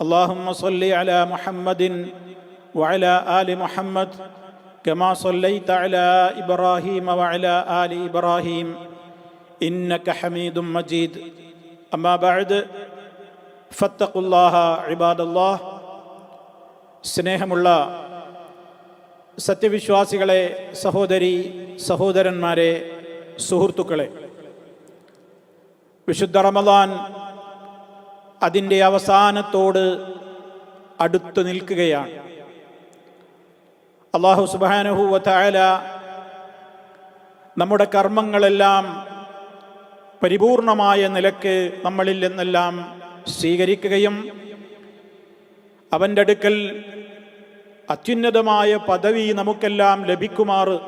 اللهم صل على محمد وعلى آل محمد كما صليت على إبراهيم وعلى آل إبراهيم إنك حميد مجيد أما بعد فاتقوا الله عباد الله സ്നേഹമുള്ള സത്യവിശ്വാസികളെ സഹോദരി സഹോദരന്മാരെ സുഹൃത്തുക്കളെ വിശുദ്ധ റമദാൻ അതിന്റെ അവസാനത്തോട് അടുത്തു നിൽക്കുകയാണ്. അള്ളാഹു സുബാനഹുവല നമ്മുടെ കർമ്മങ്ങളെല്ലാം പരിപൂർണമായ നിലയ്ക്ക് നമ്മളിൽ നിന്നെല്ലാം സ്വീകരിക്കുകയും അവന്റെ അടുക്കൽ അത്യുന്നതമായ പദവി നമുക്കെല്ലാം ലഭിക്കുമാറ്.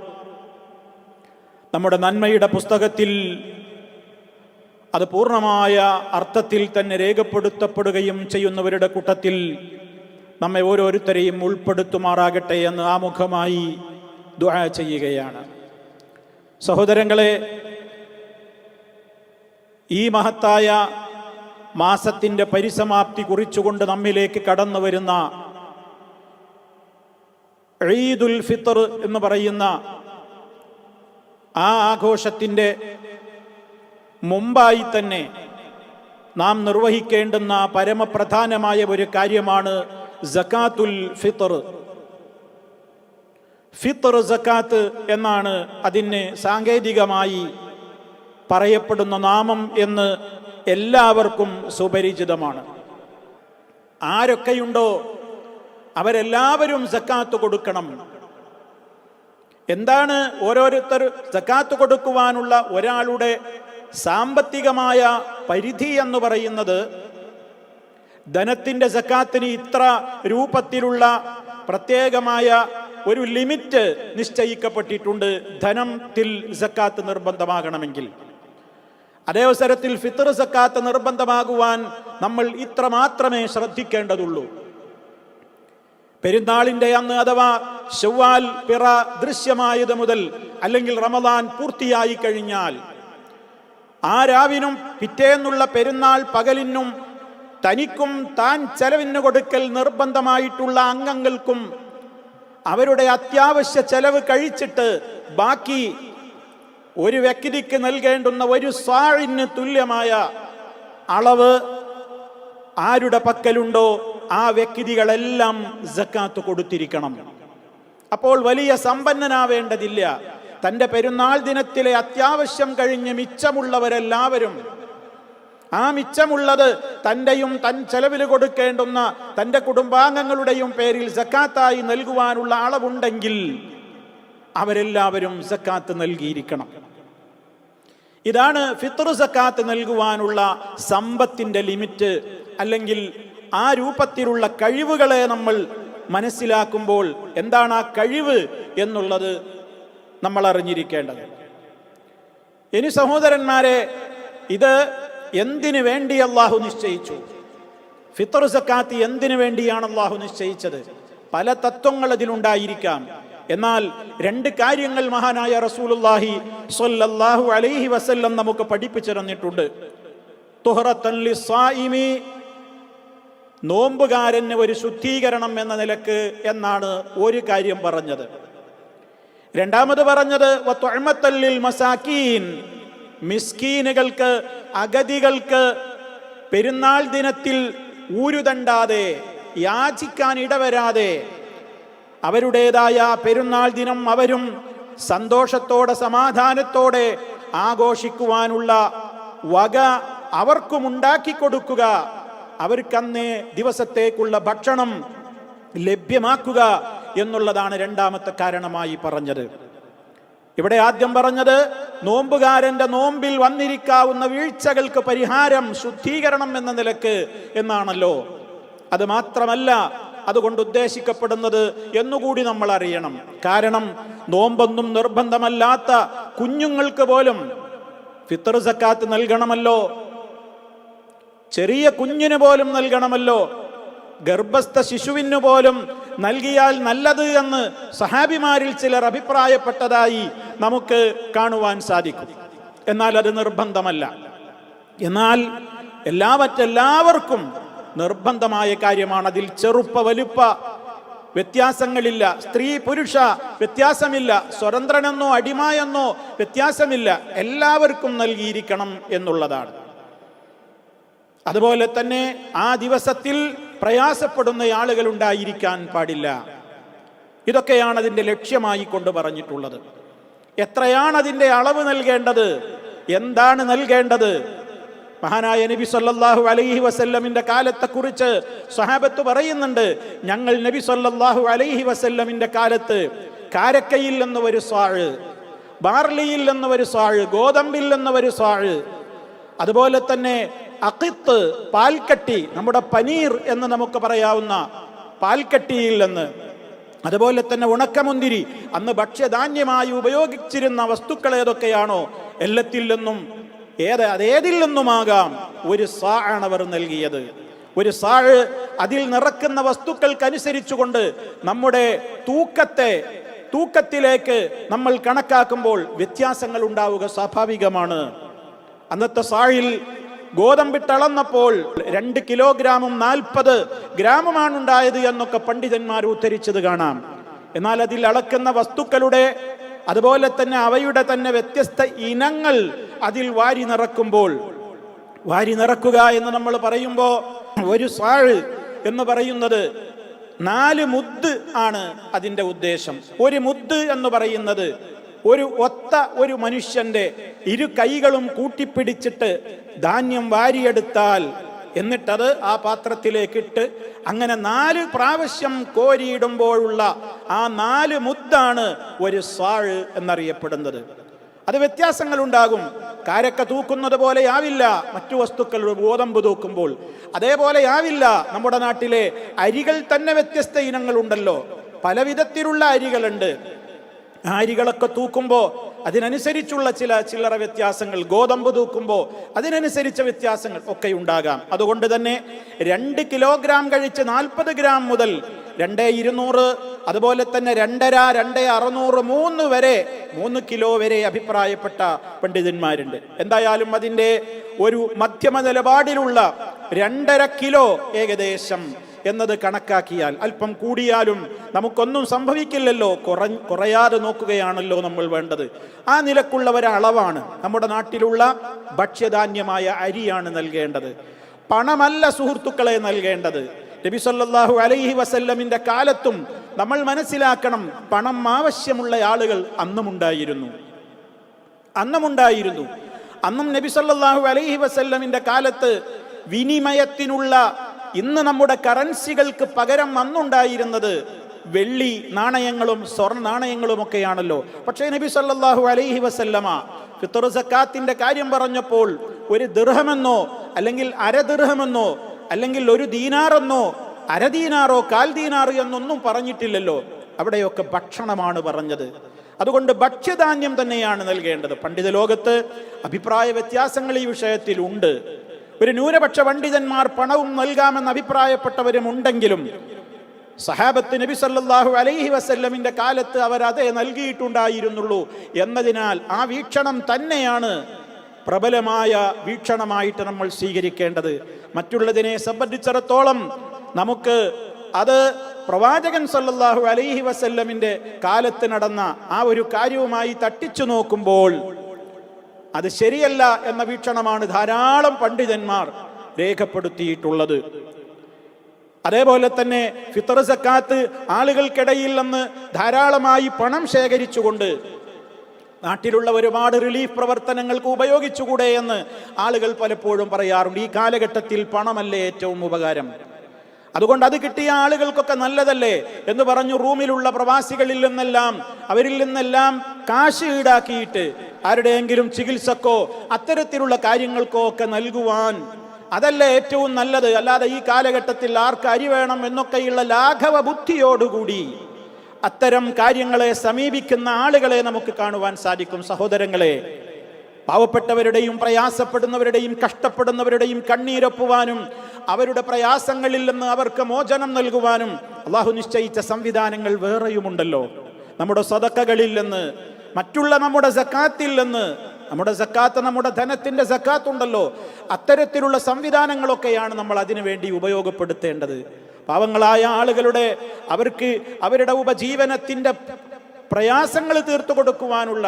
നമ്മുടെ നന്മയുടെ പുസ്തകത്തിൽ അത് പൂർണമായ അർത്ഥത്തിൽ തന്നെ രേഖപ്പെടുത്തപ്പെടുകയും ചെയ്യുന്നവരുടെ കൂട്ടത്തിൽ നമ്മെ ഓരോരുത്തരെയും ഉൾപ്പെടുത്തുമാറാകട്ടെ എന്ന് ആമുഖമായി ദുആ ചെയ്യുകയാണ്. സഹോദരങ്ങളെ ഈ മഹത്തായ മാസത്തിന്റെ പരിസമാപ്തി കുറിച്ചുകൊണ്ട് നമ്മിലേക്ക് കടന്നു വരുന്ന ഈദുൽ ഫിത്തർ എന്ന് പറയുന്ന ആ ആഘോഷത്തിന്റെ മുമ്പായി തന്നെ നാം നിർവഹിക്കേണ്ടുന്ന പരമപ്രധാനമായ ഒരു കാര്യമാണ് ജക്കാത്തുൽ ഫിത്തർ ഫിത്തർ ജക്കാത്ത് എന്നാണ് അതിന് സാങ്കേതികമായി പറയപ്പെടുന്ന നാമം എന്ന് എല്ലാവർക്കും സുപരിചിതമാണ്. ആരൊക്കെയുണ്ടോ അവരെല്ലാവരും സക്കാത്ത് കൊടുക്കണം. എന്താണ് ഓരോരുത്തർ സക്കാത്ത് കൊടുക്കുവാനുള്ള ഒരാളുടെ സാമ്പത്തികമായ പരിധി എന്ന് പറയുന്നത് ധനത്തിന്റെ സക്കാത്തിന് ഇത്ര രൂപത്തിലുള്ള പ്രത്യേകമായ ഒരു ലിമിറ്റ് നിശ്ചയിക്കപ്പെട്ടിട്ടുണ്ട് ധനത്തിൽ സക്കാത്ത് നിർബന്ധമാകണമെങ്കിൽ. അതേ അവസരത്തിൽ ഫിത്തർ സക്കാത്ത് നിർബന്ധമാകുവാൻ നമ്മൾ ഇത്ര മാത്രമേ ശ്രദ്ധിക്കേണ്ടതുള്ളൂ. പെരുന്നാളിന്റെ അന്ന് അഥവാ ചൊവ്വാൽ പിറ ദൃശ്യമായത് മുതൽ അല്ലെങ്കിൽ റമദാൻ പൂർത്തിയായി കഴിഞ്ഞാൽ ആ രാവിനും പിറ്റേന്നുള്ള പെരുന്നാൾ പകലിനും തനിക്കും താൻ ചെലവിന് കൊടുക്കൽ നിർബന്ധമായിട്ടുള്ള അംഗങ്ങൾക്കും അവരുടെ അത്യാവശ്യ ചെലവ് കഴിച്ചിട്ട് ബാക്കി ഒരു വ്യക്തിക്ക് നൽകേണ്ടുന്ന ഒരു സാഴിന് തുല്യമായ അളവ് ആരുടെ പക്കലുണ്ടോ ആ വ്യക്തികളെല്ലാം ജക്കാത്ത് കൊടുത്തിരിക്കണം. അപ്പോൾ വലിയ സമ്പന്നനാവേണ്ടതില്ല. തന്റെ പെരുന്നാൾ ദിനത്തിലെ അത്യാവശ്യം കഴിഞ്ഞ് മിച്ചമുള്ളവരെല്ലാവരും ആ മിച്ചമുള്ളത് തന്റെയും തൻ ചെലവിൽ കൊടുക്കേണ്ടുന്ന തന്റെ കുടുംബാംഗങ്ങളുടെയും പേരിൽ സക്കാത്തായി നൽകുവാനുള്ള അളവുണ്ടെങ്കിൽ അവരെല്ലാവരും സക്കാത്ത് നൽകിയിരിക്കണം. ഇതാണ് ഫിത്തർ സക്കാത്ത് നൽകുവാനുള്ള സമ്പത്തിന്റെ ലിമിറ്റ് അല്ലെങ്കിൽ ആ രൂപത്തിലുള്ള കഴിവുകളെ നമ്മൾ മനസ്സിലാക്കുമ്പോൾ എന്താണ് ആ കഴിവ് എന്നുള്ളത് നമ്മൾ അറിഞ്ഞിരിക്കേണ്ടത് ഇനി സഹോദരന്മാരെ ഇത് എന്തിനു വേണ്ടി അള്ളാഹു നിശ്ചയിച്ചു? ഫിത്തർ സക്കാത്ത് എന്തിനു വേണ്ടിയാണ് അള്ളാഹു നിശ്ചയിച്ചത്? പല തത്വങ്ങൾ അതിലുണ്ടായിരിക്കാം. എന്നാൽ രണ്ട് കാര്യങ്ങൾ മഹാനായ റസൂലുല്ലാഹി സ്വല്ലല്ലാഹു അലൈഹി വസല്ലം നമുക്ക് പഠിപ്പിച്ചു തന്നിട്ടുണ്ട്. നോമ്പുകാരന് ഒരു ശുദ്ധീകരണം എന്ന നിലയ്ക്ക് എന്നാണ് ഒരു കാര്യം പറഞ്ഞത്. രണ്ടാമത് പറഞ്ഞത് മസാക്കീൻ മിസ്കീനുകൾക്ക് അഗതികൾക്ക് പെരുന്നാൾ ദിനത്തിൽ ഊരുതണ്ടാതെ യാചിക്കാൻ ഇടവരാതെ അവരുടേതായ പെരുന്നാൾ ദിനം അവരും സന്തോഷത്തോടെ സമാധാനത്തോടെ ആഘോഷിക്കുവാനുള്ള വക അവർക്കും ഉണ്ടാക്കി കൊടുക്കുക അവർക്കന്നേ ദിവസത്തേക്കുള്ള ഭക്ഷണം ലഭ്യമാക്കുക. എന്നുള്ളതാണ് രണ്ടാമത്തെ കാരണമായി പറഞ്ഞത്. ഇവിടെ ആദ്യം പറഞ്ഞത് നോമ്പുകാരന്റെ നോമ്പിൽ വന്നിരിക്കാവുന്ന വീഴ്ചകൾക്ക് പരിഹാരം ശുദ്ധീകരണം എന്ന നിലയ്ക്ക് എന്നാണല്ലോ. അത് മാത്രമല്ല അതുകൊണ്ട് ഉദ്ദേശിക്കപ്പെടുന്നത് എന്നുകൂടി നമ്മൾ അറിയണം. കാരണം നോമ്പൊന്നും നിർബന്ധമല്ലാത്ത കുഞ്ഞുങ്ങൾക്ക് പോലും ഫിത്തർ സക്കാത്ത് നൽകണമല്ലോ. ചെറിയ കുഞ്ഞിന് പോലും നൽകണമല്ലോ. ഗർഭസ്ഥ ശിശുവിന് പോലും നൽകിയാൽ നല്ലത് എന്ന് സഹാബിമാരിൽ ചിലർ അഭിപ്രായപ്പെട്ടതായി നമുക്ക് കാണുവാൻ സാധിക്കും. എന്നാൽ അത് നിർബന്ധമല്ല. എന്നാൽ എല്ലാവറ്റെല്ലാവർക്കും നിർബന്ധമായ കാര്യമാണ്. അതിൽ ചെറുപ്പ വലുപ്പ വ്യത്യാസങ്ങളില്ല. സ്ത്രീ പുരുഷ വ്യത്യാസമില്ല. സ്വതന്ത്രനെന്നോ അടിമയെന്നോ വ്യത്യാസമില്ല. എല്ലാവർക്കും നൽകിയിരിക്കണം എന്നുള്ളതാണ്. അതുപോലെ തന്നെ ആ ദിവസത്തിൽ പ്രയാസപ്പെടുന്ന ആളുകൾ ഉണ്ടായിരിക്കാൻ പാടില്ല. ഇതൊക്കെയാണ് അതിന്റെ ലക്ഷ്യമായി കൊണ്ട് പറഞ്ഞിട്ടുള്ളത്. എത്രയാണ് അതിന്റെ അളവ് നൽകേണ്ടത്? എന്താണ് നൽകേണ്ടത്? മഹാനായ നബി സല്ലല്ലാഹു അലൈഹി വസല്ലമിന്റെ കാലത്തെക്കുറിച്ച് സ്വഹാബത്ത് പറയുന്നുണ്ട്. ഞങ്ങൾ നബി സല്ലല്ലാഹു അലൈഹി വസല്ലമിന്റെ കാലത്ത് കാരക്കയിൽ നിന്ന് ഒരു സ്വാഴ് ബാർലിയിൽ നിന്ന് ഒരു സ്വാഴ് ഗോതമ്പിൽ നിന്ന് ഒരു സ്വാഴ് അതുപോലെ തന്നെ അക്കിത്ത് പാൽക്കട്ടി നമ്മുടെ പനീർ എന്ന് നമുക്ക് പറയാവുന്ന പാൽക്കട്ടിയിൽ നിന്ന്. അതുപോലെ തന്നെ ഉണക്കമുന്തിരി അന്ന് ഭക്ഷ്യധാന്യമായി ഉപയോഗിച്ചിരുന്ന വസ്തുക്കൾ ഏതൊക്കെയാണോ എല്ലാത്തിൽ നിന്നും ഏത് അതേതിൽ നിന്നുമാകാം ഒരു സാ ആണ് അവർ നൽകിയത്. ഒരു സാഴ് അതിൽ നിറക്കുന്ന വസ്തുക്കൾക്കനുസരിച്ചുകൊണ്ട് നമ്മുടെ തൂക്കത്തെ തൂക്കത്തിലേക്ക് നമ്മൾ കണക്കാക്കുമ്പോൾ വ്യത്യാസങ്ങൾ ഉണ്ടാവുക സ്വാഭാവികമാണ്. അന്നത്തെ സാഴിൽ ഗോതമ്പിട്ടളന്നപ്പോൾ രണ്ട് കിലോഗ്രാമും നാൽപ്പത് ഗ്രാമമാണ് ഉണ്ടായത് എന്നൊക്കെ പണ്ഡിതന്മാർ ഉദ്ധരിച്ചത് കാണാം. എന്നാൽ അതിൽ അളക്കുന്ന വസ്തുക്കളുടെ അതുപോലെ തന്നെ അവയുടെ തന്നെ വ്യത്യസ്ത ഇനങ്ങൾ അതിൽ വാരി നിറക്കുമ്പോൾ വാരി നിറക്കുക എന്ന് നമ്മൾ പറയുമ്പോൾ ഒരു സാഴ് എന്ന് പറയുന്നത് നാല് മുദ് ആണ് അതിന്റെ ഉദ്ദേശം. ഒരു മുദ് എന്ന് പറയുന്നത് ഒരു ഒത്ത ഒരു മനുഷ്യന്റെ ഇരു കൈകളും കൂട്ടിപ്പിടിച്ചിട്ട് ധാന്യം വാരിയെടുത്താൽ എന്നിട്ടത് ആ പാത്രത്തിലേക്കിട്ട് അങ്ങനെ നാല് പ്രാവശ്യം കോരിയിടുമ്പോഴുള്ള ആ നാല് മുത്താണ് ഒരു സാഴ് എന്നറിയപ്പെടുന്നത്. അത് വ്യത്യാസങ്ങൾ ഉണ്ടാകും കാരക്ക തൂക്കുന്നത് പോലെ ആവില്ല. മറ്റു വസ്തുക്കൾ ഗോതമ്പ് തൂക്കുമ്പോൾ അതേപോലെയാവില്ല നമ്മുടെ നാട്ടിലെ അരികൾ തന്നെ വ്യത്യസ്ത ഇനങ്ങളുണ്ടല്ലോ. പല വിധത്തിലുള്ള അരികളുണ്ട്. ആ അരികളൊക്കെ തൂക്കുമ്പോൾ അതിനനുസരിച്ചുള്ള ചില ചില്ലറ വ്യത്യാസങ്ങൾ ഗോതമ്പ് തൂക്കുമ്പോൾ അതിനനുസരിച്ച വ്യത്യാസങ്ങൾ ഒക്കെ ഉണ്ടാകാം. അതുകൊണ്ട് തന്നെ രണ്ട് കിലോഗ്രാം കഴിച്ച് നാൽപ്പത് ഗ്രാം മുതൽ രണ്ട് ഇരുന്നൂറ് അതുപോലെ തന്നെ രണ്ടര രണ്ട് അറുന്നൂറ് മൂന്ന് വരെ മൂന്ന് കിലോ വരെ അഭിപ്രായപ്പെട്ട പണ്ഡിതന്മാരുണ്ട്. എന്തായാലും അതിന്റെ ഒരു മധ്യമ നിലപാടിലുള്ള രണ്ടര കിലോ ഏകദേശം എന്നത് കണക്കാക്കിയാൽ അല്പം കൂടിയാലും നമുക്കൊന്നും സംഭവിക്കില്ലല്ലോ. കുറ കുറയാതെ നോക്കുകയാണല്ലോ നമ്മൾ വേണ്ടത്. ആ നിലക്കുള്ള ഒരളവാണ് നമ്മുടെ നാട്ടിലുള്ള ഭക്ഷ്യധാന്യമായ അരിയാണ് നൽകേണ്ടത്. പണമല്ല സുഹൃത്തുക്കളെ നൽകേണ്ടത്. നബി സല്ലല്ലാഹു അലൈഹി വസല്ലമിന്റെ കാലത്തും നമ്മൾ മനസ്സിലാക്കണം പണം ആവശ്യമുള്ള ആളുകൾ അന്നുമുണ്ടായിരുന്നു. അന്നുമുണ്ടായിരുന്നു. അന്നും നബി സല്ലല്ലാഹു അലൈഹി വസല്ലമിന്റെ കാലത്ത് വിനിമയത്തിനുള്ള ഇന്ന് നമ്മുടെ കറൻസികൾക്ക് പകരം അന്നുണ്ടായിരുന്നത് വെള്ളി നാണയങ്ങളും സ്വർണ നാണയങ്ങളും ഒക്കെയാണല്ലോ. പക്ഷേ നബി സല്ലാഹു അലൈഹി വസല്ലമ ഫിത്തർ സക്കാത്തിന്റെ കാര്യം പറഞ്ഞപ്പോൾ ഒരു ദൃഹമെന്നോ അല്ലെങ്കിൽ അര ദൃഹമെന്നോ അല്ലെങ്കിൽ ഒരു ദീനാറെന്നോ അരദീനാറോ കാൽ ദീനാറ് എന്നൊന്നും പറഞ്ഞിട്ടില്ലല്ലോ. അവിടെയൊക്കെ ഭക്ഷണമാണ് പറഞ്ഞത്. അതുകൊണ്ട് ഭക്ഷ്യധാന്യം തന്നെയാണ് നൽകേണ്ടത്. പണ്ഡിത ലോകത്ത് അഭിപ്രായ വ്യത്യാസങ്ങൾ ഈ വിഷയത്തിൽ ഉണ്ട് ഒരു ന്യൂനപക്ഷ പണ്ഡിതന്മാർ പണവും നൽകാമെന്ന് അഭിപ്രായപ്പെട്ടവരും ഉണ്ടെങ്കിലും സഹാബത്ത് നബി സല്ലാഹു അലൈഹി വസല്ലമിന്റെ കാലത്ത് അവർ അതേ നൽകിയിട്ടുണ്ടായിരുന്നുള്ളൂ. എന്നതിനാൽ ആ വീക്ഷണം തന്നെയാണ് പ്രബലമായ വീക്ഷണമായിട്ട് നമ്മൾ സ്വീകരിക്കേണ്ടത്. മറ്റുള്ളതിനെ സംബന്ധിച്ചിടത്തോളം നമുക്ക് അത് പ്രവാചകൻ സല്ലാഹു അലൈഹി വസല്ലമിന്റെ കാലത്ത് നടന്ന ആ ഒരു കാര്യവുമായി തട്ടിച്ചു നോക്കുമ്പോൾ അത് ശരിയല്ല എന്ന വീക്ഷണമാണ് ധാരാളം പണ്ഡിതന്മാർ രേഖപ്പെടുത്തിയിട്ടുള്ളത്. അതേപോലെ തന്നെ ഫിത്തർ സക്കാത്ത് ആളുകൾക്കിടയിൽ നിന്ന് ധാരാളമായി പണം ശേഖരിച്ചുകൊണ്ട് നാട്ടിലുള്ള ഒരുപാട് റിലീഫ് പ്രവർത്തനങ്ങൾക്ക് ഉപയോഗിച്ചുകൂടെ എന്ന് ആളുകൾ പലപ്പോഴും പറയാറുണ്ട്. ഈ കാലഘട്ടത്തിൽ പണമല്ലേ ഏറ്റവും ഉപകാരം? അതുകൊണ്ട് അത് കിട്ടിയ ആളുകൾക്കൊക്കെ നല്ലതല്ലേ എന്ന് പറഞ്ഞു റൂമിലുള്ള പ്രവാസികളിൽ നിന്നെല്ലാം അവരിൽ നിന്നെല്ലാം കാശ് ഈടാക്കിയിട്ട് ആരുടെയെങ്കിലും ചികിത്സക്കോ അത്തരത്തിലുള്ള കാര്യങ്ങൾക്കോ ഒക്കെ നൽകുവാൻ അതല്ല ഏറ്റവും നല്ലത്. അല്ലാതെ ഈ കാലഘട്ടത്തിൽ ആർക്ക് അരി വേണം എന്നൊക്കെയുള്ള ലാഘവ ബുദ്ധിയോടുകൂടി അത്തരം കാര്യങ്ങളെ സമീപിക്കുന്ന ആളുകളെ നമുക്ക് കാണുവാൻ സാധിക്കും. സഹോദരങ്ങളെ പാവപ്പെട്ടവരുടെയും പ്രയാസപ്പെടുന്നവരുടെയും കഷ്ടപ്പെടുന്നവരുടെയും കണ്ണീരൊപ്പുവാനും അവരുടെ പ്രയാസങ്ങളിൽ നിന്ന് അവർക്ക് മോചനം നൽകുവാനും അള്ളാഹു നിശ്ചയിച്ച സംവിധാനങ്ങൾ വേറെയുമുണ്ടല്ലോ. നമ്മുടെ സ്വതക്കകളിൽ നിന്ന് മറ്റുള്ള നമ്മുടെ സക്കാത്തിൽ നിന്ന് നമ്മുടെ സക്കാത്ത് നമ്മുടെ ധനത്തിന്റെ സക്കാത്ത് ഉണ്ടല്ലോ അത്തരത്തിലുള്ള സംവിധാനങ്ങളൊക്കെയാണ് നമ്മൾ അതിനു വേണ്ടി ഉപയോഗപ്പെടുത്തേണ്ടത്. പാവങ്ങളായ ആളുകളുടെ അവർക്ക് അവരുടെ ഉപജീവനത്തിന്റെ പ്രയാസങ്ങൾ തീർത്തു കൊടുക്കുവാനുള്ള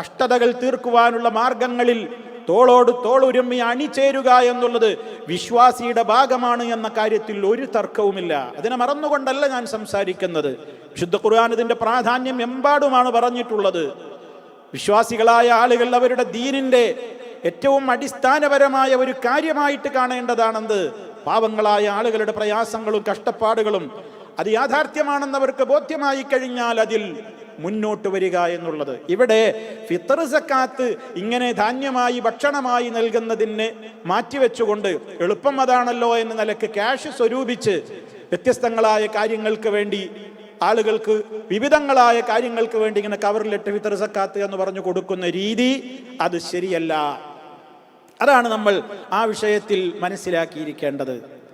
കഷ്ടതകൾ തീർക്കുവാനുള്ള മാർഗങ്ങളിൽ തോളോട് തോളുരുമ്മി അണിചേരുക എന്നുള്ളത് വിശ്വാസിയുടെ ഭാഗമാണ് എന്ന കാര്യത്തിൽ ഒരു തർക്കവുമില്ല. അതിനെ മറന്നുകൊണ്ടല്ല ഞാൻ സംസാരിക്കുന്നത്. വിശുദ്ധ ഖുർആൻ ഇതിന്റെ പ്രാധാന്യം എമ്പാടുമാണ് പറഞ്ഞിട്ടുള്ളത്. വിശ്വാസികളായ ആളുകൾ അവരുടെ ദീനിന്റെ ഏറ്റവും അടിസ്ഥാനപരമായ ഒരു കാര്യമായിട്ട് കാണേണ്ടതാണെന്ത്? പാവങ്ങളായ ആളുകളുടെ പ്രയാസങ്ങളും കഷ്ടപ്പാടുകളും അത് യാഥാർത്ഥ്യമാണെന്ന് അവർക്ക് ബോധ്യമായി കഴിഞ്ഞാൽ അതിൽ മുന്നോട്ട് വരിക എന്നുള്ളത്. ഇവിടെ ഫിത്തർ സക്കാത്ത് ഇങ്ങനെ ധാന്യമായി ഭക്ഷണമായി നൽകുന്നതിന് മാറ്റിവെച്ചുകൊണ്ട് എളുപ്പം അതാണല്ലോ എന്ന നിലയ്ക്ക് ക്യാഷ് സ്വരൂപിച്ച് വ്യത്യസ്തങ്ങളായ കാര്യങ്ങൾക്ക് വേണ്ടി ആളുകൾക്ക് വിവിധങ്ങളായ കാര്യങ്ങൾക്ക് വേണ്ടി ഇങ്ങനെ കവറിലിട്ട് ഫിത്തർ സക്കാത്ത് എന്ന് പറഞ്ഞു കൊടുക്കുന്ന രീതി അത് ശരിയല്ല. അതാണ് നമ്മൾ ആ വിഷയത്തിൽ മനസ്സിലാക്കിയിരിക്കേണ്ടത്.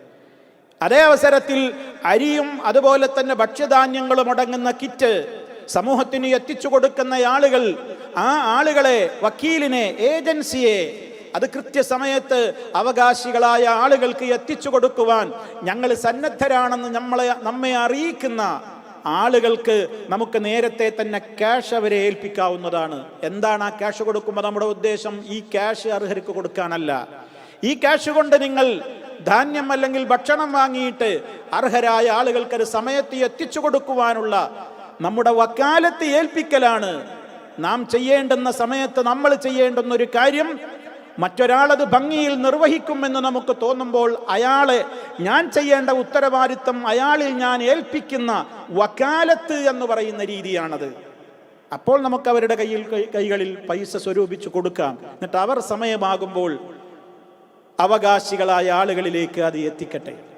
അതേ അവസരത്തിൽ അരിയും അതുപോലെ തന്നെ ഭക്ഷ്യധാന്യങ്ങളും അടങ്ങുന്ന കിറ്റ് സമൂഹത്തിന് എത്തിച്ചു കൊടുക്കുന്ന ആളുകൾ ആ ആളുകളെ വക്കീലിനെ ഏജൻസിയെ അത് കൃത്യസമയത്ത് അവകാശികളായ ആളുകൾക്ക് എത്തിച്ചു കൊടുക്കുവാൻ ഞങ്ങൾ സന്നദ്ധരാണെന്ന് നമ്മളെ നമ്മെ അറിയിക്കുന്ന ആളുകൾക്ക് നമുക്ക് നേരത്തെ തന്നെ ക്യാഷ് അവരെ ഏൽപ്പിക്കാവുന്നതാണ്. എന്താണ് ആ ക്യാഷ് കൊടുക്കുമ്പോൾ നമ്മുടെ ഉദ്ദേശം? ഈ ക്യാഷ് അർഹർക്ക് കൊടുക്കാനല്ല. ഈ ക്യാഷ് കൊണ്ട് നിങ്ങൾ ധാന്യം അല്ലെങ്കിൽ ഭക്ഷണം വാങ്ങിയിട്ട് അർഹരായ ആളുകൾക്ക് ഒരു സമയത്ത് എത്തിച്ചു കൊടുക്കുവാനുള്ള നമ്മുടെ വക്കാലത്ത് ഏൽപ്പിക്കലാണ്. നാം ചെയ്യേണ്ടുന്ന സമയത്ത് നമ്മൾ ചെയ്യേണ്ടുന്ന ഒരു കാര്യം മറ്റൊരാളത് ഭംഗിയിൽ നിർവഹിക്കുമെന്ന് നമുക്ക് തോന്നുമ്പോൾ അയാളെ ഞാൻ ചെയ്യേണ്ട ഉത്തരവാദിത്തം അയാളിൽ ഞാൻ ഏൽപ്പിക്കുന്ന വക്കാലത്ത് എന്ന് പറയുന്ന രീതിയാണത്. അപ്പോൾ നമുക്ക് അവരുടെ കയ്യിൽ കൈകളിൽ പൈസ സ്വരൂപിച്ച് കൊടുക്കാം. എന്നിട്ട് അവർ സമയമാകുമ്പോൾ അവകാശികളായ ആളുകളിലേക്ക് അത് എത്തിക്കട്ടെ.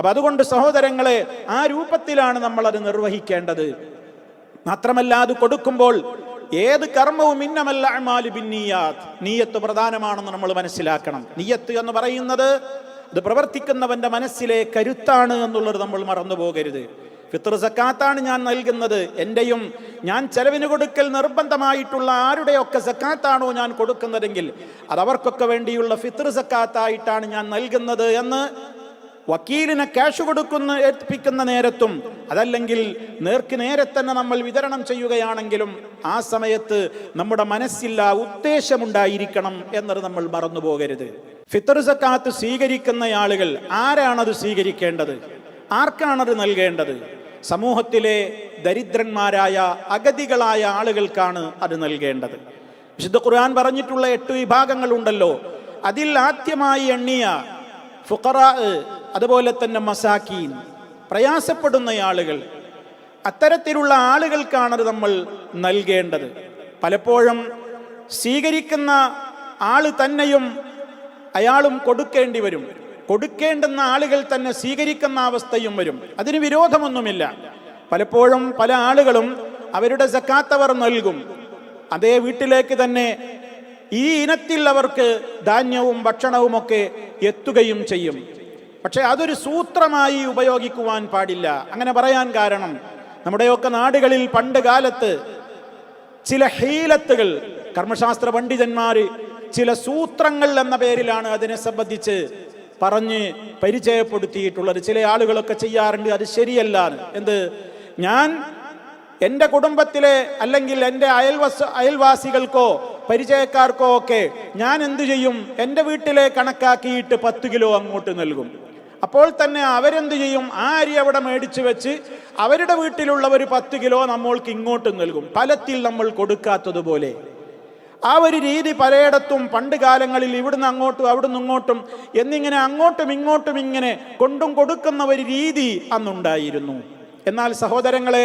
അപ്പൊ അതുകൊണ്ട് സഹോദരങ്ങളെ ആ രൂപത്തിലാണ് നമ്മൾ അത് നിർവഹിക്കേണ്ടത്. മാത്രമല്ല അത് കൊടുക്കുമ്പോൾ ഏത് കർമ്മവും ഇന്നമല്ല അഅ്മാലു ബിന്നിയാത്ത് നീയത്ത് പ്രധാനമാണെന്ന് നമ്മൾ മനസ്സിലാക്കണം. നീയത്ത് എന്ന് പറയുന്നത് അത് പ്രവർത്തിക്കുന്നവന്റെ മനസ്സിലെ കരുത്താണ് എന്നുള്ളത് നമ്മൾ മറന്നു പോകരുത്. സക്കാത്താണ് ഞാൻ നൽകുന്നത്. എന്റെയും ഞാൻ ചെലവിന് കൊടുക്കൽ നിർബന്ധമായിട്ടുള്ള ആരുടെയൊക്കെ സക്കാത്താണോ ഞാൻ കൊടുക്കുന്നതെങ്കിൽ അത് അവർക്കൊക്കെ വേണ്ടിയുള്ള ഫിത്ർ സക്കാത്തായിട്ടാണ് ഞാൻ നൽകുന്നത് എന്ന് വക്കീലിന് ക്യാഷ് കൊടുക്കുന്ന ഏൽപ്പിക്കുന്ന നേരത്തും അതല്ലെങ്കിൽ നേർക്ക് നേരെ തന്നെ നമ്മൾ വിതരണം ചെയ്യുകയാണെങ്കിലും ആ സമയത്ത് നമ്മുടെ മനസ്സിൽ ആ ഉദ്ദേശമുണ്ടായിരിക്കണം എന്നത് നമ്മൾ മറന്നു പോകരുത്. സക്കാത്ത് സ്വീകരിക്കുന്ന ആളുകൾ ആരാണത് സ്വീകരിക്കേണ്ടത്? ആർക്കാണത് നൽകേണ്ടത്? സമൂഹത്തിലെ ദരിദ്രന്മാരായ അഗതികളായ ആളുകൾക്കാണ് അത് നൽകേണ്ടത്. വിശുദ്ധ ഖുർആൻ പറഞ്ഞിട്ടുള്ള എട്ട് വിഭാഗങ്ങളുണ്ടല്ലോ. അതിൽ ആദ്യമായി എണ്ണിയ ഫുഖറാ അതുപോലെ തന്നെ മസാക്കീൻ. പ്രയാസപ്പെടുന്ന ആളുകൾ. അത്തരത്തിലുള്ള ആളുകൾക്കാണ് നമ്മൾ നൽകേണ്ടത്. പലപ്പോഴും സ്വീകരിക്കുന്ന ആൾ തന്നെയും അയാളും കൊടുക്കേണ്ടി വരും. കൊടുക്കേണ്ടുന്ന ആളുകൾ തന്നെ സ്വീകരിക്കുന്ന അവസ്ഥയും വരും. അതിന് വിരോധമൊന്നുമില്ല. പലപ്പോഴും പല ആളുകളും അവരുടെ സക്കാത്തവർ നൽകും. അതേ വീട്ടിലേക്ക് തന്നെ ഈ ഇനത്തിൽ അവർക്ക് ധാന്യവും ഭക്ഷണവുമൊക്കെ എത്തുകയും ചെയ്യും. പക്ഷെ അതൊരു സൂത്രമായി ഉപയോഗിക്കുവാൻ പാടില്ല. അങ്ങനെ പറയാൻ കാരണം നമ്മുടെയൊക്കെ നാടുകളിൽ പണ്ട് കാലത്ത് ചില ഹീലത്തുകൾ കർമ്മശാസ്ത്ര പണ്ഡിതന്മാര് ചില സൂത്രങ്ങൾ എന്ന പേരിലാണ് അതിനെ സംബന്ധിച്ച് പറഞ്ഞ് പരിചയപ്പെടുത്തിയിട്ടുള്ളത്. ചില ആളുകളൊക്കെ ചെയ്യാറുണ്ട് അത് ശരിയല്ല എന്ത്? ഞാൻ എന്റെ കുടുംബത്തിലെ അല്ലെങ്കിൽ എന്റെ അയൽവസ അയൽവാസികൾക്കോ പരിചയക്കാർക്കോ ഒക്കെ ഞാൻ എന്തു ചെയ്യും? എന്റെ വീട്ടിലെ കണക്കാക്കിയിട്ട് പത്ത് കിലോ അങ്ങോട്ട് നൽകും. അപ്പോൾ തന്നെ അവരെന്ത് ചെയ്യും? ആ അരി അവിടെ മേടിച്ചു വെച്ച് അവരുടെ വീട്ടിലുള്ളവർ പത്ത് കിലോ നമ്മൾക്ക് ഇങ്ങോട്ട് നൽകും. ഫലത്തിൽ നമ്മൾ കൊടുക്കാത്തതുപോലെ. ആ ഒരു രീതി പലയിടത്തും പണ്ട് കാലങ്ങളിൽ ഇവിടുന്ന് അങ്ങോട്ടും അവിടുന്ന് ഇങ്ങോട്ടും എന്നിങ്ങനെ അങ്ങോട്ടും ഇങ്ങോട്ടും ഇങ്ങനെ കൊണ്ടും കൊടുക്കുന്ന ഒരു രീതി അന്നുണ്ടായിരുന്നു. എന്നാൽ സഹോദരങ്ങളെ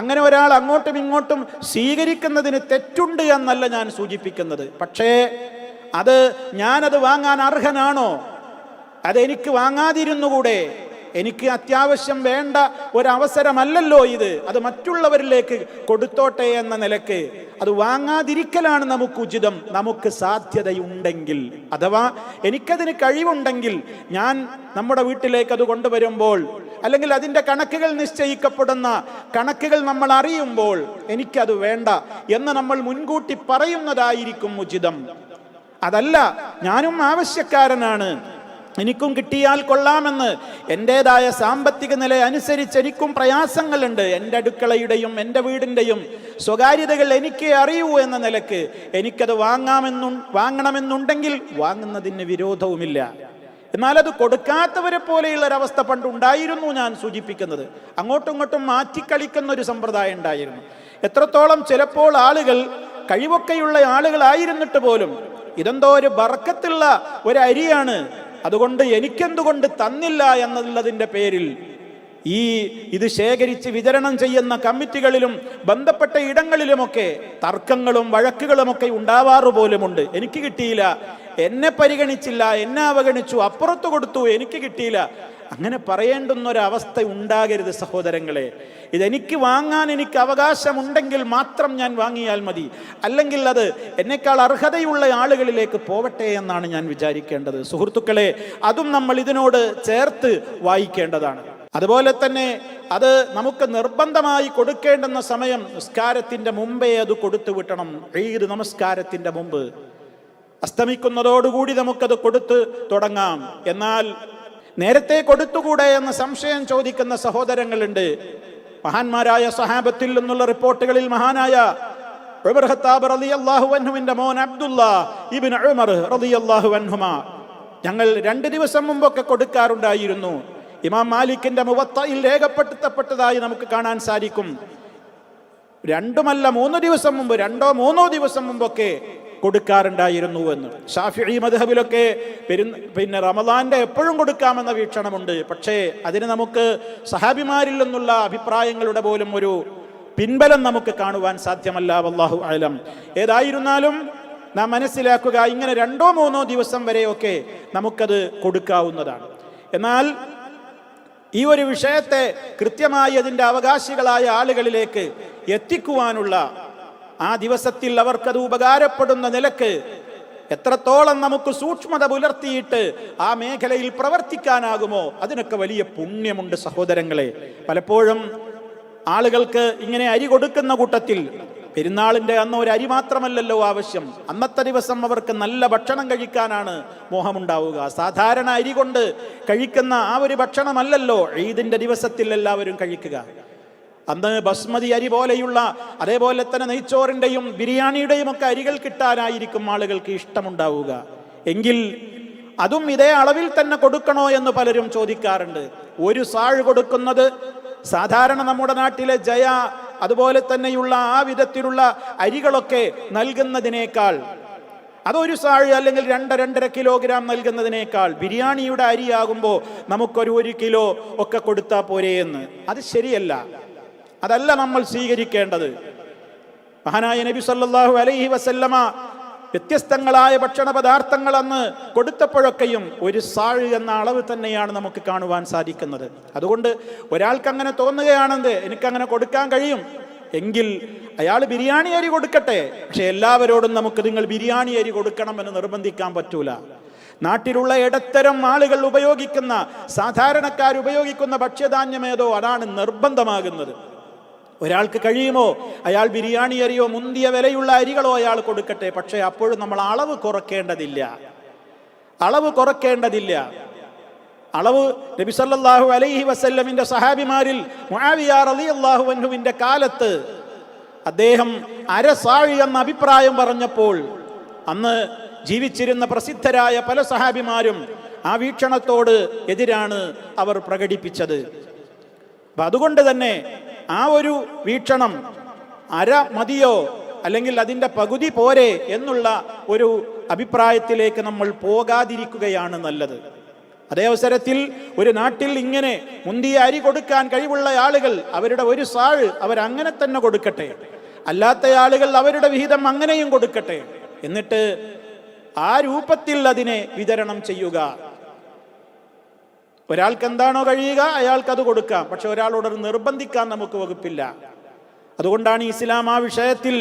അങ്ങനെ ഒരാൾ അങ്ങോട്ടും ഇങ്ങോട്ടും സ്വീകരിക്കുന്നതിന് തെറ്റുണ്ട് എന്നല്ല ഞാൻ സൂചിപ്പിക്കുന്നത്. പക്ഷേ അത് ഞാനത് വാങ്ങാൻ അർഹനാണോ? അതെനിക്ക് വാങ്ങാതിരുന്നുകൂടെ? എനിക്ക് അത്യാവശ്യം വേണ്ട ഒരവസരമല്ലല്ലോ ഇത്. അത് മറ്റുള്ളവരിലേക്ക് കൊടുത്തോട്ടെ എന്ന നിലയ്ക്ക്. അത് വാങ്ങാതിരിക്കലാണ് നമുക്ക് ഉചിതം. നമുക്ക് സാധ്യതയുണ്ടെങ്കിൽ. അഥവാ എനിക്കതിന് കഴിവുണ്ടെങ്കിൽ ഞാൻ നമ്മുടെ വീട്ടിലേക്ക് അത് കൊണ്ടുവരുമ്പോൾ അല്ലെങ്കിൽ അതിന്റെ കണക്കുകൾ നിശ്ചയിക്കപ്പെടുന്ന കണക്കുകൾ നമ്മൾ അറിയുമ്പോൾ എനിക്കത് വേണ്ട എന്ന് നമ്മൾ മുൻകൂട്ടി പറയുന്നതായിരിക്കും ഉചിതം. അതല്ല ഞാനും ആവശ്യക്കാരനാണ്. എനിക്കും കിട്ടിയാൽ കൊള്ളാമെന്ന് എന്റെതായ സാമ്പത്തിക നില അനുസരിച്ച് എനിക്കും പ്രയാസങ്ങളുണ്ട്. എന്റെ അടുക്കളയുടെയും എന്റെ വീടിന്റെയും സ്വകാര്യതകൾ എനിക്ക് അറിയൂ എന്ന നിലയ്ക്ക് എനിക്കത് വാങ്ങാമെന്നും വാങ്ങണമെന്നുണ്ടെങ്കിൽ വാങ്ങുന്നതിന് വിരോധവുമില്ല. എന്നാൽ അത് കൊടുക്കാത്തവരെ പോലെയുള്ള ഒരവസ്ഥ പണ്ട് ഉണ്ടായിരുന്നു ഞാൻ സൂചിപ്പിക്കുന്നത്. അങ്ങോട്ടും ഇങ്ങോട്ടും മാറ്റിക്കളിക്കുന്ന ഒരു സമ്പ്രദായം ഉണ്ടായിരുന്നു. എത്രത്തോളം ചിലപ്പോൾ ആളുകൾ കഴിവൊക്കെയുള്ള ആളുകളായിരുന്നിട്ട് പോലും ഇതെന്തോ ഒരു ബർക്കത്തുള്ള ഒരു അരിയാണ് അതുകൊണ്ട് എനിക്കെന്തുകൊണ്ട് തന്നില്ല എന്നുള്ളതിന്റെ പേരിൽ ഈ ഇത് ശേഖരിച്ച് വിതരണം ചെയ്യുന്ന കമ്മിറ്റികളിലും ബന്ധപ്പെട്ട ഇടങ്ങളിലുമൊക്കെ തർക്കങ്ങളും വഴക്കുകളുമൊക്കെ ഉണ്ടാവാറു പോലുമുണ്ട്. എനിക്ക് കിട്ടിയില്ല. എന്നെ പരിഗണിച്ചില്ല. എന്നെ അവഗണിച്ചു. അപ്പുറത്ത് കൊടുത്തു. എനിക്ക് കിട്ടിയില്ല. അങ്ങനെ പറയേണ്ടുന്നൊരവസ്ഥ ഉണ്ടാകരുത് സഹോദരങ്ങളെ. ഇതെനിക്ക് വാങ്ങാൻ എനിക്ക് അവകാശമുണ്ടെങ്കിൽ മാത്രം ഞാൻ വാങ്ങിയാൽ മതി. അല്ലെങ്കിൽ അത് എന്നെക്കാൾ അർഹതയുള്ള ആളുകളിലേക്ക് പോവട്ടെ എന്നാണ് ഞാൻ വിചാരിക്കേണ്ടത്. സുഹൃത്തുക്കളെ അതും നമ്മൾ ഇതിനോട് ചേർത്ത് വായിക്കേണ്ടതാണ്. അതുപോലെ തന്നെ അത് നമുക്ക് നിർബന്ധമായി കൊടുക്കേണ്ടുന്ന സമയം നിസ്കാരത്തിന്റെ മുമ്പേ അത് കൊടുത്തു വിട്ടണം. ഈദ് നമസ്കാരത്തിന്റെ മുമ്പ്. അസ്തമിക്കുന്നതോടുകൂടി നമുക്കത് കൊടുത്ത് തുടങ്ങാം. എന്നാൽ നേരത്തെ കൊടുത്തുകൂടെ എന്ന് സംശയം ചോദിക്കുന്ന സഹോദരങ്ങളുണ്ട്. മഹാന്മാരായ സഹാബത്തിൽ നിന്നുള്ള റിപ്പോർട്ടുകളിൽ മഹാനായ ഉമർ റളിയല്ലാഹു അൻഹുവിന്റെ മോൻ ഇബ്നു ഉമർ റളിയല്ലാഹു ഞങ്ങൾ രണ്ട് ദിവസം മുമ്പൊക്കെ കൊടുക്കാറുണ്ടായിരുന്നു. ഇമാം മാലിക്കിന്റെ മുവത്തയിൽ രേഖപ്പെടുത്തപ്പെട്ടതായി നമുക്ക് കാണാൻ സാധിക്കും. രണ്ടുമല്ല മൂന്ന് ദിവസം മുമ്പ് രണ്ടോ മൂന്നോ ദിവസം മുമ്പൊക്കെ കൊടുക്കാറുണ്ടായിരുന്നു എന്ന് ഷാഫി മധബിലൊക്കെ പെരു പിന്നെ റമദാന്റെ എപ്പോഴും കൊടുക്കാമെന്ന വീക്ഷണമുണ്ട്. പക്ഷേ അതിന് നമുക്ക് സഹാബിമാരിൽ നിന്നുള്ള അഭിപ്രായങ്ങളുടെ പോലും ഒരു പിൻബലം നമുക്ക് കാണുവാൻ സാധ്യമല്ല. വല്ലാഹു അലം. ഏതായിരുന്നാലും നാം മനസ്സിലാക്കുക ഇങ്ങനെ രണ്ടോ മൂന്നോ ദിവസം വരെയൊക്കെ നമുക്കത് കൊടുക്കാവുന്നതാണ്. എന്നാൽ ഈ ഒരു വിഷയത്തെ കൃത്യമായി അതിന്റെ അവകാശികളായ ആളുകളിലേക്ക് എത്തിക്കുവാനുള്ള ആ ദിവസത്തിൽ അവർക്കത് ഉപകാരപ്പെടുന്ന നിലയ്ക്ക് എത്രത്തോളം നമുക്ക് സൂക്ഷ്മത പുലർത്തിയിട്ട് ആ മേഖലയിൽ പ്രവർത്തിക്കാനാകുമോ അതിനൊക്കെ വലിയ പുണ്യമുണ്ട് സഹോദരങ്ങളെ. പലപ്പോഴും ആളുകൾക്ക് ഇങ്ങനെ അരി കൊടുക്കുന്ന കൂട്ടത്തിൽ പെരുന്നാളിന്റെ അന്ന് ഒരു അരി മാത്രമല്ലല്ലോ ആവശ്യം. അന്നത്തെ ദിവസം അവർക്ക് നല്ല ഭക്ഷണം കഴിക്കാനാണ് മോഹമുണ്ടാവുക. സാധാരണ അരി കൊണ്ട് കഴിക്കുന്ന ആ ഒരു ഭക്ഷണമല്ലല്ലോ ഈദിന്റെ ദിവസത്തിൽ എല്ലാവരും കഴിക്കുക. അന്ന് ബസ്മതി അരി പോലെയുള്ള അതേപോലെ തന്നെ നെയ്ച്ചോറിന്റെയും ബിരിയാണിയുടെയും ഒക്കെ അരികൾ കിട്ടാനായിരിക്കും ആളുകൾക്ക് ഇഷ്ടമുണ്ടാവുക. എങ്കിൽ അതും ഇതേ അളവിൽ തന്നെ കൊടുക്കണോ എന്ന് പലരും ചോദിക്കാറുണ്ട്. ഒരു സാഴ് കൊടുക്കുന്നത് സാധാരണ നമ്മുടെ നാട്ടിലെ ജയ അതുപോലെ തന്നെയുള്ള ആ വിധത്തിലുള്ള അരികളൊക്കെ നൽകുന്നതിനേക്കാൾ അതൊരു സാഴ് അല്ലെങ്കിൽ രണ്ട് രണ്ടര കിലോഗ്രാം നൽകുന്നതിനേക്കാൾ ബിരിയാണിയുടെ അരിയാകുമ്പോൾ നമുക്കൊരു ഒരു കിലോ ഒക്കെ കൊടുത്താൽ പോരെ എന്ന് അത് ശരിയല്ല. അതല്ല നമ്മൾ സ്വീകരിക്കേണ്ടത്. മഹാനായ നബി സല്ലാഹു അലൈഹി വസല്ലമ വ്യത്യസ്തങ്ങളായ ഭക്ഷണ പദാർത്ഥങ്ങൾ അന്ന് കൊടുത്തപ്പോഴൊക്കെയും ഒരു സാഴ് എന്ന അളവ് തന്നെയാണ് നമുക്ക് കാണുവാൻ സാധിക്കുന്നത്. അതുകൊണ്ട് ഒരാൾക്ക് അങ്ങനെ തോന്നുകയാണെന്ന് എനിക്കങ്ങനെ കൊടുക്കാൻ കഴിയും. എങ്കിൽ അയാൾ ബിരിയാണി അരി കൊടുക്കട്ടെ. പക്ഷെ എല്ലാവരോടും നമുക്ക് നിങ്ങൾ ബിരിയാണി അരി കൊടുക്കണം എന്ന് നിർബന്ധിക്കാൻ പറ്റൂല. നാട്ടിലുള്ള ഇടത്തരം ആളുകൾ ഉപയോഗിക്കുന്ന സാധാരണക്കാർ ഉപയോഗിക്കുന്ന ഭക്ഷ്യധാന്യമേതോ അതാണ് നിർബന്ധമാകുന്നത്. ഒരാൾക്ക് കഴിയുമോ? അയാൾ ബിരിയാണി അരിയോ മുന്തിയ വിലയുള്ള അരികളോ അയാൾ കൊടുക്കട്ടെ. പക്ഷേ അപ്പോഴും നമ്മൾ അളവ് കുറക്കേണ്ടതില്ല. അളവ് കുറക്കേണ്ടതില്ല. അളവ് നബി സല്ലല്ലാഹു അലൈഹി വസല്ലമിന്റെ സഹാബിമാരിൽ അൻഹുവിന്റെ കാലത്ത് അദ്ദേഹം അരസാഴി എന്ന അഭിപ്രായം പറഞ്ഞപ്പോൾ അന്ന് ജീവിച്ചിരുന്ന പ്രസിദ്ധരായ പല സഹാബിമാരും ആ വീക്ഷണത്തോട് എതിരാണ് അവർ പ്രകടിപ്പിച്ചത്. അപ്പൊ അതുകൊണ്ട് തന്നെ ആ ഒരു വീക്ഷണം അര മതിയോ അല്ലെങ്കിൽ അതിന്റെ പകുതി പോരെ എന്നുള്ള ഒരു അഭിപ്രായത്തിലേക്ക് നമ്മൾ പോകാതിരിക്കുകയാണ് നല്ലത്. അതേ അവസരത്തിൽ ഒരു നാട്ടിൽ ഇങ്ങനെ മുന്തിയ അരി കൊടുക്കാൻ കഴിവുള്ള ആളുകൾ അവരുടെ ഒരു സാഴ് അവരങ്ങനെ തന്നെ കൊടുക്കട്ടെ. അല്ലാത്ത ആളുകൾ അവരുടെ വിഹിതം അങ്ങനെയും കൊടുക്കട്ടെ. എന്നിട്ട് ആ രൂപത്തിൽ അതിനെ വിതരണം ചെയ്യുക. ഒരാൾക്ക് എന്താണോ കഴിയുക അയാൾക്ക് അത് കൊടുക്കാം. പക്ഷെ ഒരാളോട് നിർബന്ധിക്കാൻ നമുക്ക് വകുപ്പില്ല. അതുകൊണ്ടാണ് ഇസ്ലാം ആ വിഷയത്തിൽ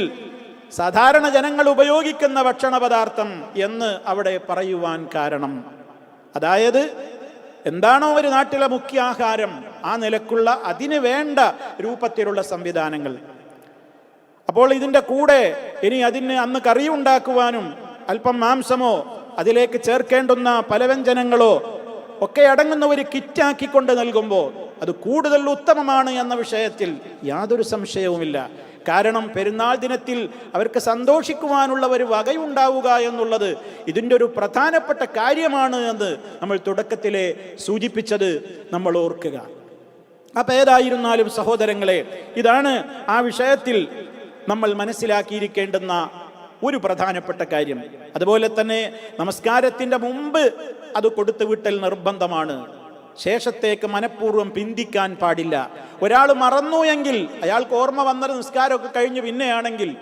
സാധാരണ ജനങ്ങൾ ഉപയോഗിക്കുന്ന ഭക്ഷണ പദാർത്ഥം എന്ന് അവിടെ പറയുവാൻ കാരണം. അതായത് എന്താണോ ഒരു നാട്ടിലെ മുഖ്യ ആഹാരം ആ നിലക്കുള്ള അതിന് വേണ്ട രൂപത്തിലുള്ള സംവിധാനങ്ങൾ. അപ്പോൾ ഇതിന്റെ കൂടെ ഇനി അതിന് അന്ന് കറി ഉണ്ടാക്കുവാനും അല്പം മാംസമോ അതിലേക്ക് ചേർക്കേണ്ടുന്ന പലവ്യഞ്ജനങ്ങളോ ഒക്കെ അടങ്ങുന്ന ഒരു കിറ്റാക്കിക്കൊണ്ട് നൽകുമ്പോൾ അത് കൂടുതൽ ഉത്തമമാണ് എന്ന വിഷയത്തിൽ യാതൊരു സംശയവുമില്ല. കാരണം പെരുന്നാൾ ദിനത്തിൽ അവർക്ക് സന്തോഷിക്കുവാനുള്ള ഒരു വകയുണ്ടാവുക എന്നുള്ളത് ഇതിന്റെ ഒരു പ്രധാനപ്പെട്ട കാര്യമാണ് എന്ന് നമ്മൾ തുടക്കത്തിലെ സൂചിപ്പിച്ചത് നമ്മൾ ഓർക്കുക. അപ്പം ഏതായിരുന്നാലും സഹോദരങ്ങളെ ഇതാണ് ആ വിഷയത്തിൽ നമ്മൾ മനസ്സിലാക്കിയിരിക്കേണ്ടുന്ന ഒരു പ്രധാനപ്പെട്ട കാര്യം. അതുപോലെ തന്നെ നമസ്കാരത്തിന്റെ മുമ്പ് അത് കൊടുത്തു വിട്ടൽ നിർബന്ധമാണ്. ശേഷത്തേക്ക് മനഃപൂർവം പിന്തിക്കാൻ പാടില്ല. ഒരാൾ മറന്നു എങ്കിൽ അയാൾക്ക് ഓർമ്മ വന്നത് നിസ്കാരമൊക്കെ കഴിഞ്ഞ് പിന്നെയാണെങ്കിൽ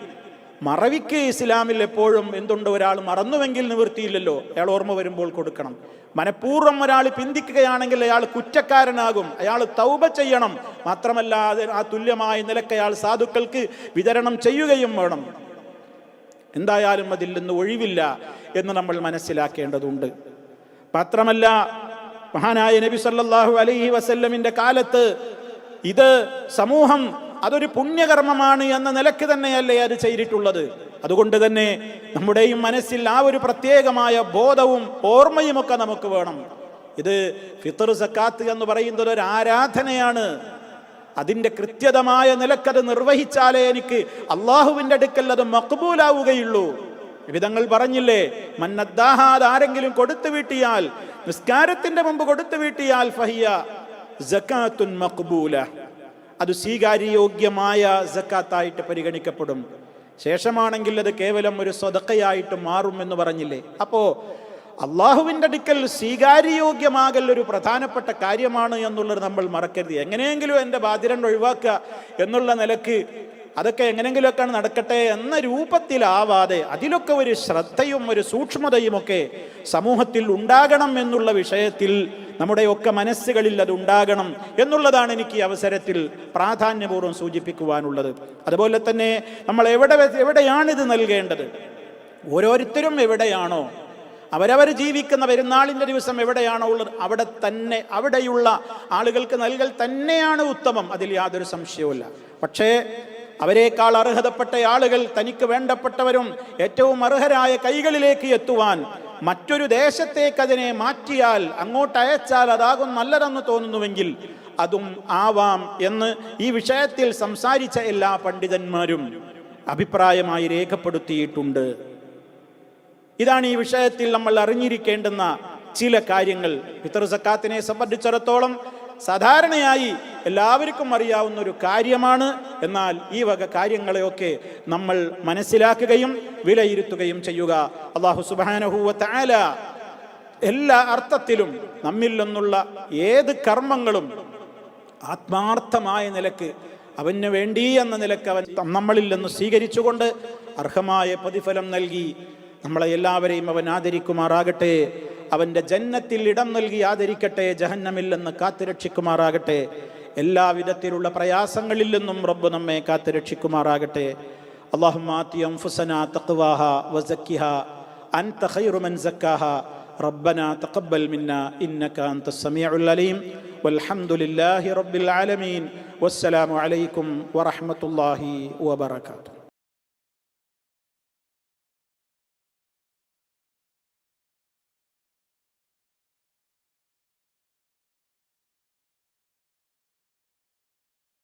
മറവിക്ക് ഇസ്ലാമിൽ എപ്പോഴും എന്തുണ്ട് ഒരാൾ മറന്നുവെങ്കിൽ നിവൃത്തിയില്ലല്ലോ അയാൾ ഓർമ്മ വരുമ്പോൾ കൊടുക്കണം. മനഃപൂർവം ഒരാൾ പിന്തിക്കുകയാണെങ്കിൽ അയാൾ കുറ്റക്കാരനാകും അയാൾ തൗബ ചെയ്യണം. മാത്രമല്ല ആ തുല്യമായ നിലയ്ക്ക് അയാൾ സാധുക്കൾക്ക് വിതരണം ചെയ്യുകയും വേണം. എന്തായാലും അതിൽ നിന്ന് ഒഴിവില്ല എന്ന് നമ്മൾ മനസ്സിലാക്കേണ്ടതുണ്ട്. മാത്രമല്ല മഹാനായ നബി സല്ലാഹു അലൈഹി വസല്ലമിന്റെ കാലത്ത് ഇത് സമൂഹം അതൊരു പുണ്യകർമ്മമാണ് എന്ന നിലയ്ക്ക് തന്നെയല്ലേ അത് ചെയ്തിട്ടുള്ളത്. അതുകൊണ്ട് തന്നെ നമ്മുടെയും മനസ്സിൽ ആ ഒരു പ്രത്യേകമായ ബോധവും ഓർമ്മയുമൊക്കെ നമുക്ക് വേണം. ഇത് ഫിത്തർ സക്കാത്ത് എന്ന് പറയുന്നത് ഒരു ആരാധനയാണ്. അതിന്റെ കൃത്യതമായ നിലക്കത് നിർവഹിച്ചാലേ എനിക്ക് അള്ളാഹുവിന്റെ അടുക്കൽ അത് മക്ബൂലാവുകയുള്ളൂ. വിധങ്ങൾ പറഞ്ഞില്ലേ മന്നദ്ദാഹാദ് ആരെങ്കിലും കൊടുത്തു വീട്ടിയാൽ നിസ്കാരത്തിന്റെ മുമ്പ് കൊടുത്തു വീട്ടിയാൽ ഫഹിയ ജക്കാത്തുൻ മക്ബൂല. അത് സ്വീകാര്യയോഗ്യമായ ജക്കാത്തായിട്ട് പരിഗണിക്കപ്പെടും. ശേഷമാണെങ്കിൽ അത് കേവലം ഒരു സ്വതക്കയായിട്ട് മാറും എന്ന് പറഞ്ഞില്ലേ. അപ്പോ അള്ളാഹുവിന്റെ അടുക്കൽ സ്വീകാര്യയോഗ്യമാകൽ ഒരു പ്രധാനപ്പെട്ട കാര്യമാണ് എന്നുള്ളത് നമ്മൾ മറക്കരുത്. എങ്ങനെയെങ്കിലും എന്റെ ബാധ്യത ഒഴിവാക്കുക എന്നുള്ള നിലയ്ക്ക് അതൊക്കെ എങ്ങനെയെങ്കിലുമൊക്കെ നടക്കട്ടെ എന്ന രൂപത്തിലാവാതെ അതിലൊക്കെ ഒരു ശ്രദ്ധയും ഒരു സൂക്ഷ്മതയും ഒക്കെ സമൂഹത്തിൽ ഉണ്ടാകണം എന്നുള്ള വിഷയത്തിൽ നമ്മുടെയൊക്കെ മനസ്സുകളിൽ അത് ഉണ്ടാകണം എന്നുള്ളതാണ് എനിക്ക് ഈ അവസരത്തിൽ പ്രാധാന്യപൂർവം സൂചിപ്പിക്കുവാനുള്ളത്. അതുപോലെ തന്നെ നമ്മൾ എവിടെ എവിടെയാണിത് നൽകേണ്ടത്? ഓരോരുത്തരും എവിടെയാണോ അവരവർ ജീവിക്കുന്ന പെരുന്നാളിന്റെ ദിവസം എവിടെയാണോ ഉള്ളത്? അവിടെ തന്നെ അവിടെയുള്ള ആളുകൾക്ക് നൽകൽ തന്നെയാണ് ഉത്തമം. അതിൽ യാതൊരു സംശയവുമില്ല. പക്ഷേ അവരെക്കാൾ അർഹതപ്പെട്ട ആളുകൾ തനിക്ക് വേണ്ടപ്പെട്ടവരും ഏറ്റവും അർഹരായ കൈകളിലേക്ക് എത്തുവാൻ മറ്റൊരു ദേശത്തേക്ക് അതിനെ മാറ്റിയാൽ അങ്ങോട്ട് അയച്ചാൽ അതാകും നല്ലതെന്ന് തോന്നുന്നുവെങ്കിൽ അതും ആവാം എന്ന് ഈ വിഷയത്തിൽ സംസാരിച്ച എല്ലാ പണ്ഡിതന്മാരും അഭിപ്രായമായി രേഖപ്പെടുത്തിയിട്ടുണ്ട്. ഇതാണ് ഈ വിഷയത്തിൽ നമ്മൾ അറിഞ്ഞിരിക്കേണ്ടുന്ന ചില കാര്യങ്ങൾ. പിതൃ സക്കാത്തിനെ സംബന്ധിച്ചിടത്തോളം സാധാരണയായി എല്ലാവർക്കും അറിയാവുന്ന ഒരു കാര്യമാണ്. എന്നാൽ ഈ വക കാര്യങ്ങളെയൊക്കെ നമ്മൾ മനസ്സിലാക്കുകയും വിലയിരുത്തുകയും ചെയ്യുക. അള്ളാഹു സുബാനഹുവ താല എല്ലാ അർത്ഥത്തിലും നമ്മിൽ നിന്നുള്ള ഏത് കർമ്മങ്ങളും ആത്മാർത്ഥമായ നിലയ്ക്ക് അവന് വേണ്ടി എന്ന നിലയ്ക്ക് അവൻ നമ്മളിൽ നിന്ന് സ്വീകരിച്ചുകൊണ്ട് അർഹമായ പ്രതിഫലം നൽകി. നമ്മളെ എല്ലാവരെയും അവൻ ആദരിക്കുമാറാകട്ടെ അവൻ്റെ ജന്നത്തിൽ ഇടം നൽകി ആദരിക്കട്ടെ ജഹന്നമിൽ നിന്ന് കാത്തുരക്ഷിക്കുമാറാകട്ടെ എല്ലാവിധത്തിലുള്ള പ്രയാസങ്ങളിൽ നിന്നും റബ്ബ് നമ്മെ കാത്തുരക്ഷിക്കുമാറാകട്ടെ اللهم آت أنفسنا تقواها وزكها أنت خير من زكاها ربنا تقبل منا إنك أنت السميع العليم والحمد لله رب العالمين والسلام عليكم ورحمة الله وبركاته